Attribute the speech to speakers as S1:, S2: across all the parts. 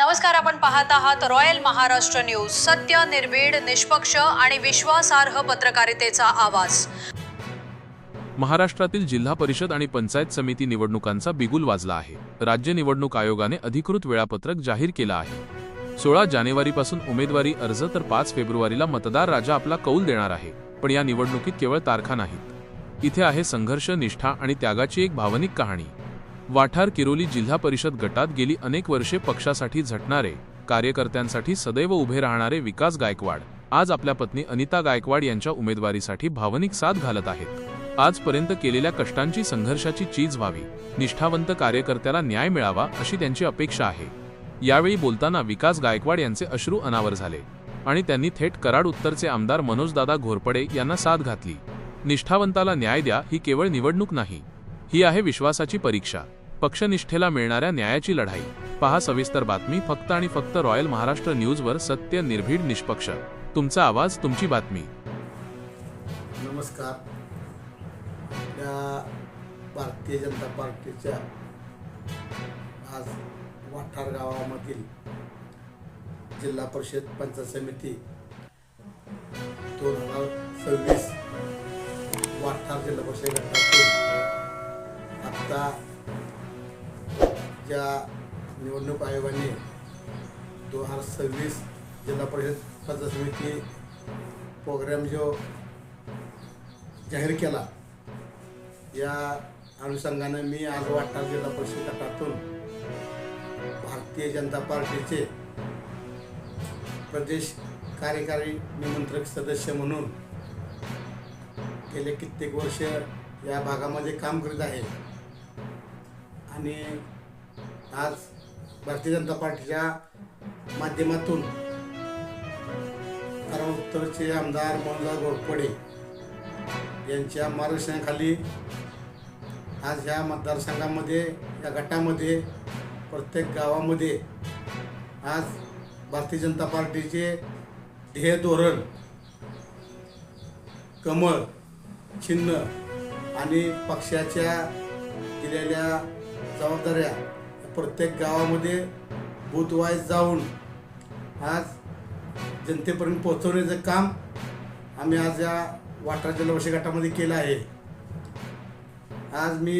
S1: नमस्कार आपण पाहत आहात रॉयल महाराष्ट्र न्यूज. सत्य निर्भीड निष्पक्ष आणि विश्वासार्ह पत्रकारितेचा आवाज.
S2: महाराष्ट्रातील जिल्हा परिषद आणि पंचायत समिती निवडणुकांचा बिगुल वाजला आहे. राज्य निवडणूक आयोगाने अधिकृत वेळापत्रक जाहीर केलं आहे. सोळा जानेवारीपासून उमेदवारी अर्ज तर पाच फेब्रुवारीला मतदार राजा आपला कौल देणार आहे पण या निवडणुकीत केवळ तारखा नाहीत. इथे आहे संघर्ष निष्ठा आणि त्यागाची एक भावनिक कहाणी. वाठार किरोली जिल्हा परिषद गटात गेली अनेक वर्षे पक्षासाठी झटणारे कार्यकर्त्यांसाठी सदैव उभे राहणारे विकास गायकवाड. आज आपल्या पत्नी अनिता गायकवाड यांच्या उमेदवारीसाठी भावनिक साथ घालत आहेत. आजपर्यंत केलेल्या कष्टांची संघर्षाची चीज व्हावी निष्ठावंत कार्यकर्त्याला न्याय मिळावा अशी त्यांची अपेक्षा आहे. यावेळी बोलताना विकास गायकवाड यांचे अश्रू अनावर झाले आणि त्यांनी थेट कराड उत्तरचे आमदार मनोजदादा घोरपडे यांना साथ घातली. निष्ठावंताला न्याय द्या ही केवळ निवडणूक नाही ही आहे विश्वासाची परीक्षा. पक्षनिष्ठेला मिळणाऱ्या न्यायाची लढाई. पहा सविस्तर बातमी फक्त आणि फक्त रॉयल महाराष्ट्र न्यूजवर सत्य निर्भीड निष्पक्ष. तुमचा आवाज तुमची बातमी.
S3: नमस्कार. आपल्या भारतीय जनता पार्टीच्या आज वाठार गावामधील जिल्हा परिषद पंचायत समिती दोन हजार सव्वीस वाठार जिल्हा परिषद गटातून आत्ता ज्या निवडणूक आयोगाने दोन हजार सव्वीस जिल्हा परिषद पंचायत समिती प्रोग्राम जो जाहीर केला या अनुषंगाने मी आज वाटणार जिल्हा परिषद गटातून भारतीय जनता पार्टीचे प्रदेश कार्यकारी निमंत्रक सदस्य म्हणून गेले कित्येक वर्ष या भागामध्ये काम करीत आहे. आणि आज भारतीय जनता पार्टीच्या माध्यमातून कारण उत्तरचे आमदार मनोहर घोरपडे यांच्या मार्गदर्शनाखाली आज ह्या मतदारसंघामध्ये या गटामध्ये प्रत्येक गावामध्ये आज भारतीय जनता पार्टीचे ध्येय धोरण कमळ चिन्ह आणि पक्षाच्या दिलेल्या जबाबदाऱ्या प्रत्येक गावामध्ये बूथवाईज जाऊन आज जनतेपर्यंत पोहोचवण्याचं काम आम्ही आज या वाटा जलवशी गटामध्ये केलं आहे. आज मी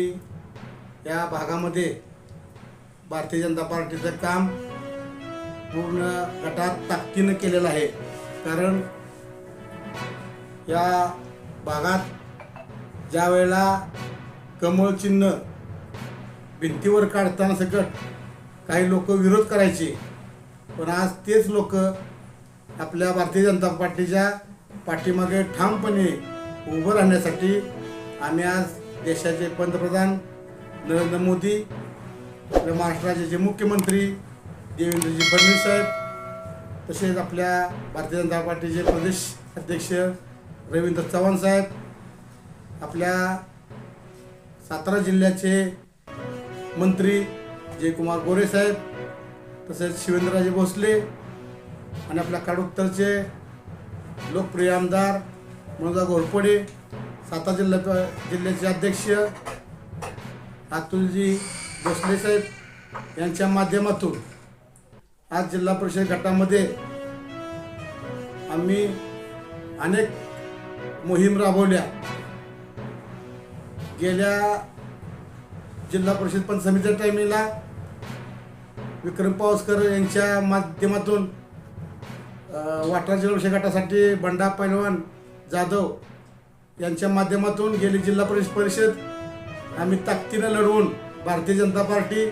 S3: या भागामध्ये भारतीय जनता पार्टीचं काम पूर्ण गटात ताकदीनं केलेलं आहे. कारण या भागात ज्या वेळेला कमळ चिन्ह भिंतीवर काढताना सकट काही लोक विरोध करायचे. पण आज तेच लोक आपल्या भारतीय जनता पार्टीच्या पाठीमागे ठामपणे उभं राहण्यासाठी आम्ही आज देशाचे पंतप्रधान नरेंद्र मोदी आपल्या महाराष्ट्र राज्याचे मुख्यमंत्री देवेंद्रजी फडणवीस साहेब तसेच आपल्या भारतीय जनता पार्टीचे प्रदेश अध्यक्ष रवींद्र चव्हाण साहेब आपल्या सातारा जिल्ह्याचे मंत्री जयकुमार गोरे साहेब तसेच शिवेंद्रराजे भोसले आणि आपल्या काडोत्तरचे लोकप्रिय आमदार मनोजा घोरपडे सातारा जिल्हा जिल्ह्याचे अध्यक्ष अतुलजी भोसले साहेब यांच्या माध्यमातून आज जिल्हा परिषद गटामध्ये आम्ही अनेक मोहीम राबवल्या. गेल्या जिल्हा परिषद पण समितीच्या टायमिंगला विक्रम पावसकर यांच्या माध्यमातून वाटा जिल्हा गटासाठी बंडा पैलवान जाधव यांच्या माध्यमातून गेली जिल्हा परिषद परिषद. आम्ही ताकदीनं लढवून भारतीय जनता पार्टी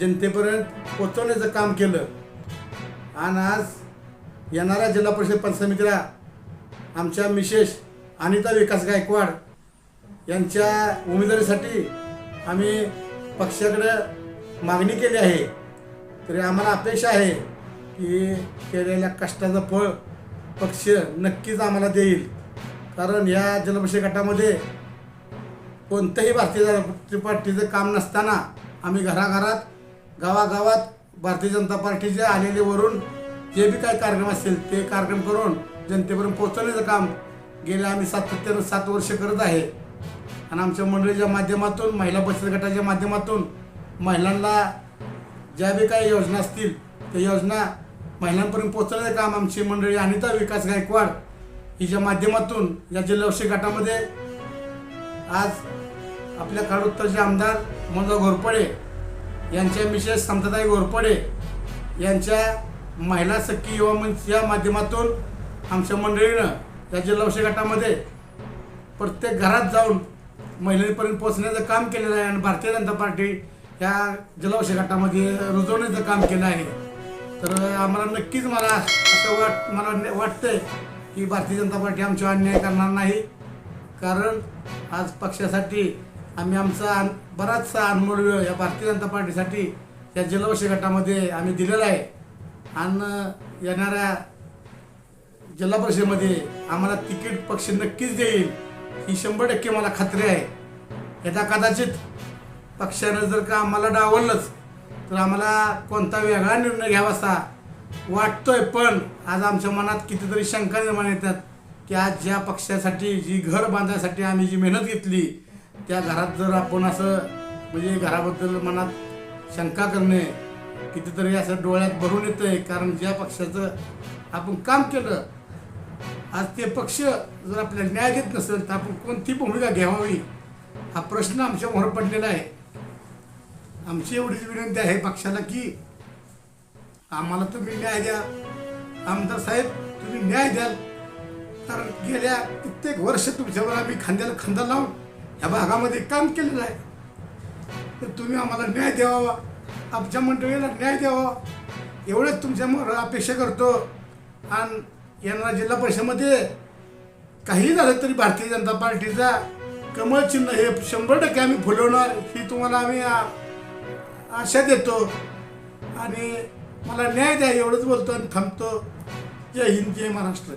S3: जनतेपर्यंत पोचवण्याचं काम केलं. आणि आज येणाऱ्या जिल्हा परिषद पंच समितीला आमच्या मिसेस अनिता विकास गायकवाड यांच्या उमेदवारीसाठी आम्ही पक्षाकडं मागणी केली आहे. तरी आम्हाला अपेक्षा आहे की केलेल्या कष्टाचं फळ पक्ष नक्कीच आम्हाला देईल. कारण या जलपरिषद गटामध्ये कोणतंही भारतीय जनता पार्टीचं काम नसताना आम्ही घराघरात गावागावात भारतीय जनता पार्टीचे आलेले वरून जे बी काही कार्यक्रम असतील ते कार्यक्रम करून जनतेपर्यंत पोहोचवण्याचं काम गेले आम्ही सातत्यानं सात वर्ष करत आहे. आणि आमच्या मंडळीच्या माध्यमातून महिला बचत गटाच्या माध्यमातून महिलांना ज्या बी काही योजना असतील त्या योजना महिलांपर्यंत पोचवण्याचं काम आमची मंडळी अनिता विकास गायकवाड हिच्या माध्यमातून या जिल्हा गटामध्ये आज आपल्या खाडोत्तरचे आमदार मनोज घोरपडे यांच्या विशेष समताताई घोरपडे यांच्या महिला सखी युवा मंच या माध्यमातून आमच्या मंडळीनं या जिल्हा गटामध्ये प्रत्येक घरात जाऊन महिलांपर्यंत पोहोचण्याचं काम केलेलं आहे आणि भारतीय जनता पार्टी या जिल्हा गटामध्ये रुजवण्याचं काम केलं आहे. तर आम्हाला नक्कीच मला असं वाट मला वाटतंय की भारतीय जनता पार्टी आमच्यावर अन्याय करणार नाही. कारण आज पक्षासाठी आम्ही आमचा बराचसा अनमोल वेळ या भारतीय जनता पार्टीसाठी या जिल्हा गटामध्ये आम्ही दिलेला आहे. आणि येणाऱ्या जिल्हा परिषदेमध्ये आम्हाला तिकीट पक्ष नक्कीच देईल. ही शंभर टक्के मला खात्री आहे. यथा कदाचित पक्षानं जर का आम्हाला डावललंच तर आम्हाला कोणता वेगळा निर्णय घ्यावा असा वाटतोय. पण आज आमच्या मनात कितीतरी शंका निर्माण येतात की आज ज्या पक्षासाठी जी घर बांधण्यासाठी आम्ही जी मेहनत घेतली त्या घरात जर आपण असं म्हणजे घराबद्दल मनात शंका करणे कितीतरी असं डोळ्यात भरून येतं आहे कारण ज्या पक्षाचं आपण काम केलं आज ते पक्ष जर आपल्याला न्याय देत नसेल तर आपण कोणती भूमिका घ्यावी? हा प्रश्न आमच्यामोर पडलेला आहे. आमची एवढीच विनंती आहे पक्षाला की आम्हाला तुम्ही न्याय द्या. आमदार साहेब तुम्ही न्याय द्याल. कारण गेल्या कित्येक वर्ष तुमच्यावर आम्ही खांद्याला खांदा लावून ह्या भागामध्ये काम केलेलं आहे. तर तुम्ही आम्हाला न्याय द्यावा. आमच्या मंडळीला न्याय द्यावा. एवढंच तुमच्यामुळं अपेक्षा करतो. आणि येणारा जिल्हा परिषदेमध्ये काही झालं तरी भारतीय जनता पार्टीचा कमळ चिन्ह हे शंभर टक्के आम्ही फुलवणार ही तुम्हाला आम्ही आशा देतो. आणि मला न्याय द्या एवढंच बोलतो आणि थांबतो. जय हिंद जय महाराष्ट्र.